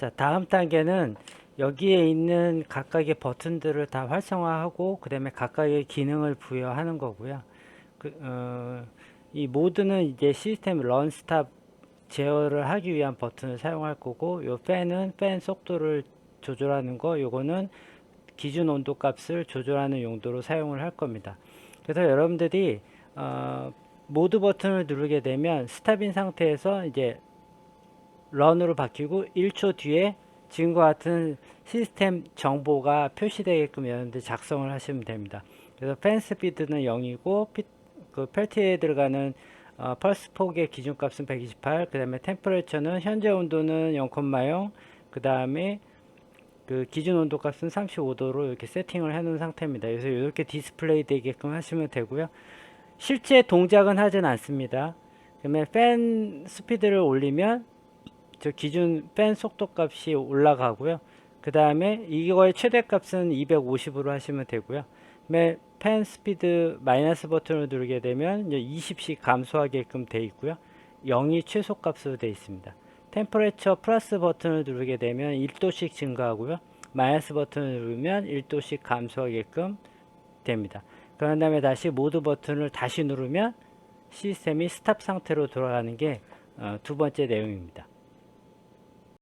자, 다음 단계는 여기에 있는 각각의 버튼들을 다 활성화하고 그 다음에 각각의 기능을 부여하는 거고요. 그, 어, 이 모드는 이제 시스템 런 스탑 제어를 하기 위한 버튼을 사용할 거고 요 팬은 팬 속도를 조절하는 거 요거는 기준 온도 값을 조절하는 용도로 사용을 할 겁니다. 그래서 여러분들이 어, 모드 버튼을 누르게 되면 스탑인 상태에서 이제 런으로 바뀌고 1초 뒤에 지금과 같은 시스템 정보가 표시되게끔 여러분들 작성을 하시면 됩니다. 그래서 팬 스피드는 0이고 피, 그 펠트에 들어가는 어, 펄스 폭의 기준값은 128, 그 다음에 템퍼레처는 현재 온도는 0,0, 그 다음에 그 기준 온도 값은 35도로 이렇게 세팅을 해 놓은 상태입니다. 그래서 이렇게 디스플레이 되게끔 하시면 되고요. 실제 동작은 하진 않습니다. 그러면 팬 스피드를 올리면 저 기준 팬 속도 값이 올라가고요. 그 다음에 이거의 최대 값은 250으로 하시면 되고요. 팬 스피드 마이너스 버튼을 누르게 되면 20씩 감소하게끔 돼 있고요. 0이 최소 값으로 되어 있습니다. 템퍼레처 플러스 버튼을 누르게 되면 1도씩 증가하고요. 마이너스 버튼을 누르면 1도씩 감소하게끔 됩니다. 그런 다음에 다시 모드 버튼을 다시 누르면 시스템이 스탑 상태로 돌아가는 게 어, 두 번째 내용입니다.